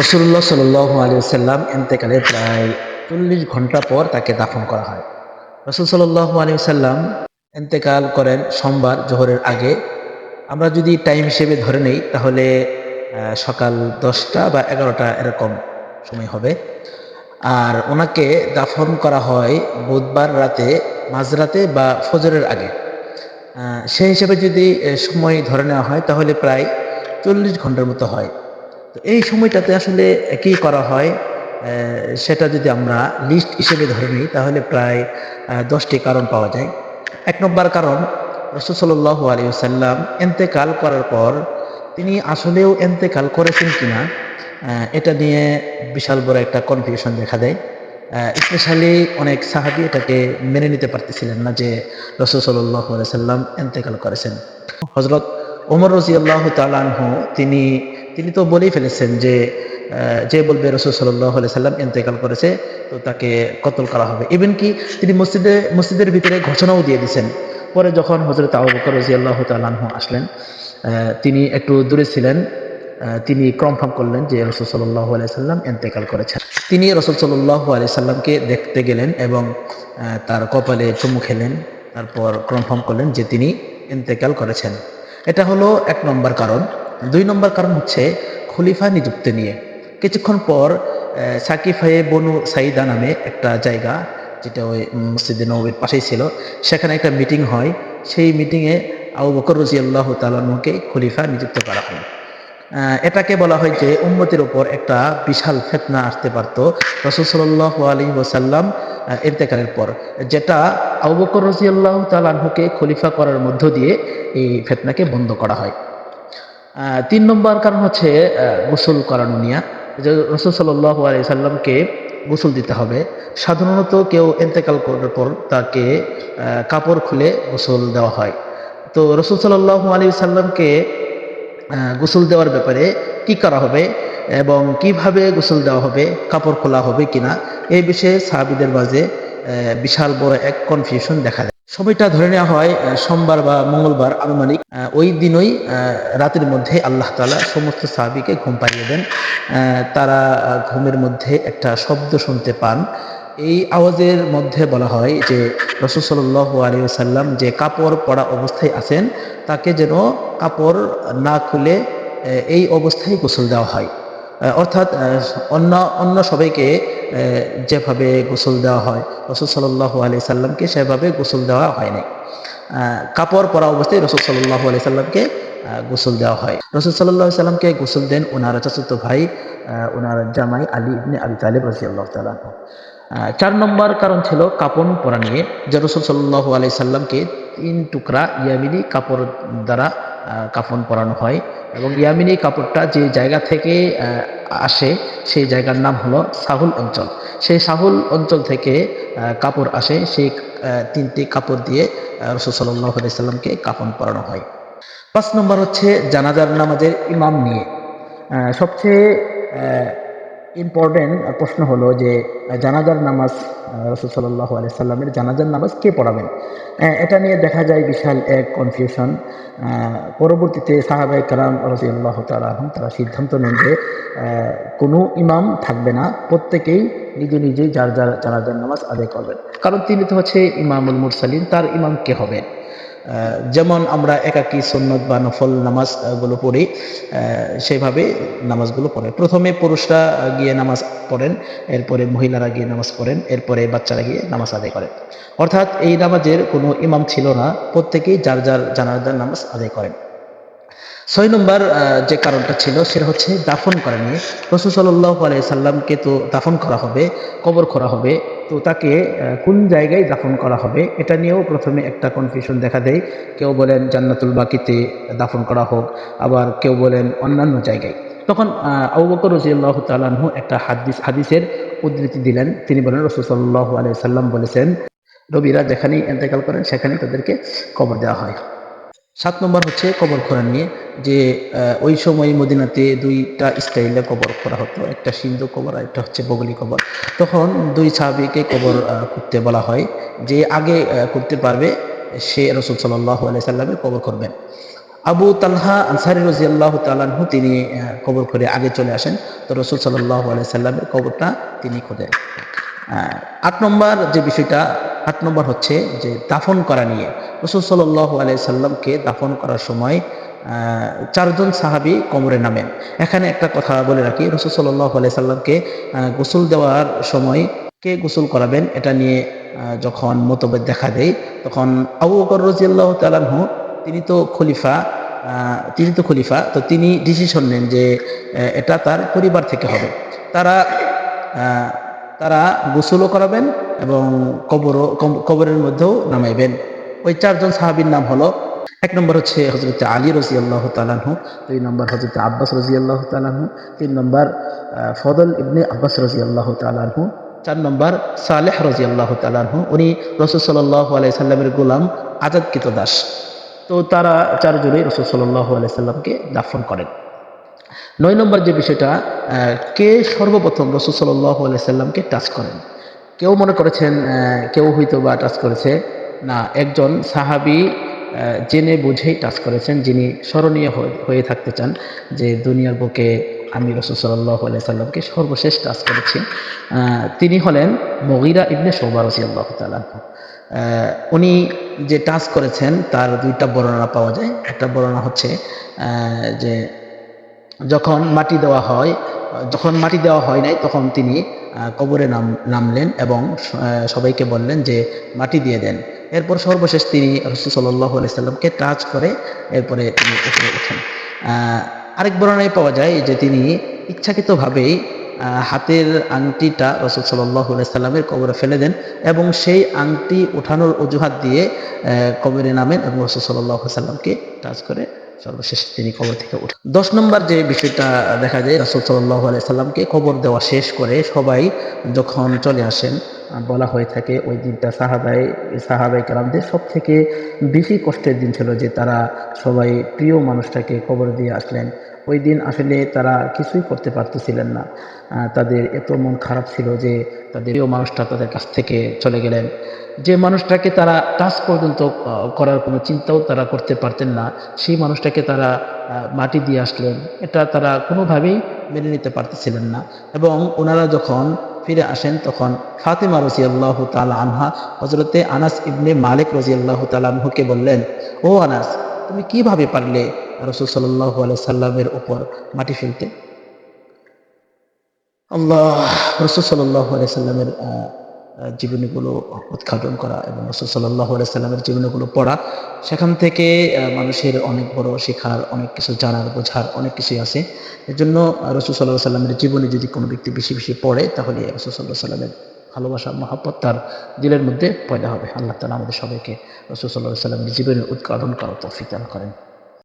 রসুল্লাহ সাল্লাহ আলী সাল্লাম এন্তেকালের প্রায় চল্লিশ ঘণ্টা পর তাকে দাফন করা হয়। রসুল সাল্লাহ আলী সাল্লাম এন্তেকাল করেন সোমবার জোহরের আগে। আমরা যদি টাইম হিসেবে ধরে নেই, তাহলে সকাল দশটা বা এগারোটা এরকম সময় হবে। আর ওনাকে দাফন করা হয় বুধবার রাতে, মাঝরাতে বা ফজরের আগে। সেই হিসেবে যদি সময় ধরে নেওয়া হয়, তাহলে প্রায় চল্লিশ ঘণ্টার মতো হয়। তো এই সময়টাতে আসলে কি করা হয় সেটা যদি আমরা লিস্ট হিসেবে ধরে নিই, তাহলে প্রায় দশটি কারণ পাওয়া যায়। এক নম্বর কারণ, রসুল সাল্লাহ আলী সাল্লাম এন্তেকাল করার পর তিনি আসলেও এন্তেকাল করেছেন কিনা এটা নিয়ে বিশাল বড় একটা কনফিউশন দেখা দেয়। স্পেশালি অনেক সাহাবি এটাকে মেনে নিতে পারতেছিলেন না যে রসুল সাল্লাহ সাল্লাম এন্তেকাল করেছেন। হজরত ওমর রাজি আল্লাহ তালানহ তিনি তিনি তো বলেই ফেলেছেন যে যে বলবে রসুল সাল্লাহ সাল্লাম ইন্তেকাল করেছে, তো তাকে কতল করা হবে। ইভেন কি তিনি মসজিদে, মসজিদের ভিতরে ঘোষণাও দিয়ে দিয়েছেন। পরে যখন হজরত আবু বকর রাজি আল্লাহ তালানহ আসলেন তিনি একটু দূরে ছিলেন তিনি কনফার্ম করলেন যে রসুল সাল্লাহ সাল্লাম এন্তেকাল করেছেন। তিনি রসুল সাল্লাহ সাল্লামকে দেখতে গেলেন এবং তার কপালে চুমু খেলেন। তারপর কনফার্ম করলেন যে তিনি এন্তেকাল করেছেন। এটা হলো এক নম্বর কারণ। দুই নম্বর কারণ হচ্ছে খলিফা নিযুক্তি নিয়ে। কিছুক্ষণ পর সাকিফায়ে বনু সাইদা নামে একটা জায়গা, যেটা ওই মসজিদে নবীর পাশেই ছিল, সেখানে একটা মিটিং হয়। সেই মিটিংয়ে আবু বকর রাজি আল্লাহ তালকে খলিফা নিযুক্ত করা হয়। এটাকে বলা হয় যে উম্মতের উপর একটা বিশাল ফেতনা আসতে পারতো। রসুল সাল্লাহ আলী ওসাল্লাম ইন্তেকালের পর, যেটা আবু বকর রাজি আল্লাহ তালকে খলিফা করার মধ্য দিয়ে এই ফেতনাকে বন্ধ করা হয়। তিন নম্বর কারণ হচ্ছে গোসল করানো নিয়া। যে রসুল সাল্লাহ আলি সাল্লামকে গোসল দিতে হবে। সাধারণত কেউ এন্তেকাল করার পর তাকে কাপড় খুলে গোসল দেওয়া হয়। তো রসুল সাল্লাহ আলী সাল্লামকে গোসল দেওয়ার ব্যাপারে কি করা হবে এবং কীভাবে গোসল দেওয়া হবে, কাপড় খোলা হবে কিনা এই বিষয়ে সাহাবিদের মাঝে বিশাল বড় এক কনফিউশন দেখা যায়। সময়টা ধরে নেওয়া হয় সোমবার বা মঙ্গলবার আনুমানিক ওই দিনই রাতের মধ্যে আল্লাহ তালা সমস্ত সাহাবিকে ঘুম পাড়িয়ে দেন। তারা ঘুমের মধ্যে একটা শব্দ শুনতে পান। এই আওয়াজের মধ্যে বলা হয় যে, রসুল সাল্লাহ আলী সাল্লাম যে কাপড় পরা অবস্থায় আছেন, তাকে যেন কাপড় না খুলে এই অবস্থায় গোসল দেওয়া হয়। অর্থাৎ অন্য অন্য সবাইকে যেভাবে গোসল দেওয়া হয় রসুল সাল্লাহ আলি সাল্লামকে সেভাবে গোসল দেওয়া হয় নাই। আহ, কাপড় পরা অবস্থায় রসুল সাল্লাহ আলি সাল্লামকে গোসল দেওয়া হয়। রসুল সাল্লাহ সাল্লামকে গোসল দেন ওনার চাচাতো ভাই ওনার জামাই আলী ইবনে আবি তালেব রাজি আল্লাহ তালাহ চার নম্বর কারণ ছিল কাপড় পরা নিয়ে যে রসুল সাল্লাহ আলি সাল্লামকে তিন টুকরা ইয়ামিনী কাপড় দ্বারা কাফন পরানো হয়। এবং ইয়ামিনী কাপড়টা যে জায়গা থেকে আসে, সেই জায়গার নাম হলো সাহুল অঞ্চল। সেই সাহুল অঞ্চল থেকে কাপড় আসে, সেই তিনটি কাপড় দিয়ে রসুল সাল্লাহ সাল্লামকে কাফন পরানো হয়। পাঁচ নম্বর হচ্ছে জানাজার নামাজের ইমাম নিয়ে। সবচেয়ে ইম্পর্টেন্ট প্রশ্ন হলো যে জানাজার নামাজ রসুল সাল্লাহ সাল্লামের জানাজার নামাজ কে পড়াবেন? এটা নিয়ে দেখা যায় বিশাল এক কনফিউশন পরবর্তীতে সাহাবাই কালাম রসিআল্লাহ তালাহম তারা সিদ্ধান্ত নেন যে কোনো ইমাম থাকবে না, প্রত্যেকেই নিজে নিজেই যার যার জানাজার নামাজ আদায় করবেন। কারণ তিনি তো হচ্ছে ইমামুল মুরসালিন, তার ইমাম কে হবেন? যেমন আমরা একাকী সন্ন্যত বা নফল নামাজগুলো গুলো পড়ি সেভাবে নামাজগুলো পড়ে। প্রথমে পুরুষরা গিয়ে নামাজ পড়েন, এরপরে মহিলারা গিয়ে নামাজ পড়েন, এরপরে বাচ্চারা গিয়ে নামাজ আদায় করেন। অর্থাৎ এই নামাজের কোনো ইমাম ছিল না, প্রত্যেকেই যার যার জানাজার নামাজ আদায় করেন। ছয় নম্বর যে কারণটা ছিল সেটা হচ্ছে দাফন করা নিয়ে। রসুল সাল্লাহ সাল্লামকে তো দাফন করা হবে কবর করা হবে তো তাকে কোন জায়গায় দাফন করা হবে এটা নিয়েও প্রথমে একটা কনফিউশন দেখা দেয়। কেউ বলেন জান্নাতুল বাকিতে দাফন করা হোক আবার কেউ বলেন অন্যান্য জায়গায়। তখন আহ, আবু বকর রজিয়াল্লাহ তালাহু একটা হাদিস হাদিসের উদ্ধৃতি দিলেন। তিনি বলেন রসুল সাল্লাহ আলাই সাল্লাম বলেছেন রবিরা যেখানেই এন্তেকাল করেন সেখানেই তাদেরকে কবর দেওয়া হয়। সাত নম্বর হচ্ছে কবর খোঁড়া নিয়ে, যে ওই সময় মদিনাতে দুইটা স্টাইলে কবর করা হতো। একটা সিন্ধু কবর আর একটা হচ্ছে বগলি কবর। তখন দুই সাহাবিকে কবর করতে বলা হয়। যে, আগে করতে পারবে, সে রসুল সাল্লাহ আলাই সাল্লামের কবর করবেন আবু তালহা আনসারি রাজিয়াল্লাহ তালাহু তিনি কবর করে আগে চলে আসেন। তো রসুল সাল্লাহ সাল্লামের কবরটা তিনি খোঁজেন। আট নম্বর যে বিষয়টা আট নম্বর হচ্ছে যে দাফন করা নিয়ে। রসুল সাল্লাহ সাল্লামকে দাফন করার সময় চারজন সাহাবি কবরে নামেন। এখানে একটা কথা বলে রাখি, রসুল সাল্লাহ সাল্লামকে গোসল দেওয়ার সময় কে গোসল করাবেন এটা নিয়ে যখন মতভেদ দেখা দেয়, তখন আবু বকর রাজিয়াল্লাহ তালাহু তিনি তো খলিফা তিনি তো খলিফা, তো তিনি ডিসিশন নেন যে এটা তার পরিবার থেকে হবে। তারা তারা গোসলও করাবেন এবং কবরও কবরের মধ্যেও নামাইবেন। ওই চারজন সাহাবীর নাম হলো, এক নম্বর হচ্ছে হজরত আলী রজি আল্লাহ তালাহু দুই নম্বর হজরত আব্বাস রজি আল্লাহ তালাহু তিন নম্বর ফদল ইবনে আব্বাস রজি আল্লাহ তালাহু চার নম্বর সালেহ রজি আল্লাহ তালাহু উনি রসুল সাল্লাহ আলাইসাল্লামের গোলাম আজাদকৃত দাস। তো তারা চারজনেই রসুল সাল্লাহ আলাইসাল্লামকে দাফন করেন। নয় নম্বর যে বিষয়টা কে সর্বপ্রথম রসুল সাল্লাহ আলাইসাল্লামকে টাচ করেন? কেউ মনে করেছেন কেউ হয়তো বা টাচ করেছে। না, একজন সাহাবি জেনে বুঝেই টাচ করেছেন, যিনি স্মরণীয় হয়ে- থাকতে চান যে দুনিয়ার বুকে আমি রসুল সাল্লাহ সাল্লামকে সর্বশেষ টাচ করেছি। তিনি হলেন মগিরা ইবনে সৌবা রসি আল্লাহ তালাহ উনি যে টাচ করেছেন, তার দুইটা বর্ণনা পাওয়া যায়। একটা বর্ণনা হচ্ছে যে যখন মাটি দেওয়া হয়, যখন মাটি দেওয়া হয় নাই, তখন তিনি কবরে নাম, নামলেন এবং সবাইকে বললেন যে মাটি দিয়ে দেন। এরপর সর্বশেষ তিনি রসুল সাল্লাহ সাল্লামকে টাচ করে এরপরে তিনি উপরে ওঠেন আরেক বর্ণনায় পাওয়া যায় যে তিনি ইচ্ছাকৃতভাবেই হাতের আংটিটা রসুল সাল্লাহ সাল্লামের কবরে ফেলে দেন এবং সেই আংটি ওঠানোর অজুহাত দিয়ে কবরে নামেন এবং রসুল সাল্লাহ সাল্লামকে টাচ করে সর্বশেষ তিনি কবর থেকে উঠে দশ নম্বর যে বিষয়টা দেখা যায়, রাসুল সাল্লাহ সাল্লামকে খবর দেওয়া শেষ করে সবাই যখন চলে আসেন বলা হয়ে থাকে, ওই দিনটা সাহাবাই সাহাবাই কালামদের সব থেকে বেশি কষ্টের দিন ছিল যে তারা সবাই প্রিয় মানুষটাকে খবর দিয়ে আসলেন। ওই দিন আসলে তারা কিছুই করতে পারতেছিলেন না। তাদের এত মন খারাপ ছিল যে তাদের প্রিয় মানুষটা তাদের কাছ থেকে চলে গেলেন। যে মানুষটাকে তারা টাচ পর্যন্ত করার কোনো চিন্তাও তারা করতে পারতেন না, সেই মানুষটাকে তারা মাটি দিয়ে আসলেন। এটা তারা কোনোভাবেই মেনে নিতে পারতেছিলেন না। এবং ওনারা যখন ফিরে আসেন তখন ফাতেমা রজি আল্লাহ তালা আনহা হজরতে আনাস ইবনে মালিক রজি আল্লাহ তালাহুকে বললেন ও আনাস তুমি কীভাবে পারলে রসুল সাল্লাহ সাল্লামের উপর মাটি ফেলতে? আল্লাহ রসুল সাল্লাহ সাল্লামের আহ, আহ, জীবনীগুলো উদ্ঘাটন করা এবং রসুল সাল্লাহ সাল্লামের জীবনীগুলো পড়া, সেখান থেকে মানুষের অনেক বড় শেখার, অনেক কিছু জানার, বোঝার অনেক কিছুই আছে। এর জন্য রসুল সাল্লাহ সাল্লামের জীবনী যদি কোনো ব্যক্তি বেশি বেশি পড়ে, তাহলে রসুল সাল্লাহ সাল্লামের ভালোবাসা, মহাব্বত তার দিলের মধ্যে পয়দা হবে। আল্লাহ তালা আমাদের সবাইকে রসুল সাল্লাহ সাল্লামের জীবনের উদ্ঘাটন করা তৌফিক দান করেন।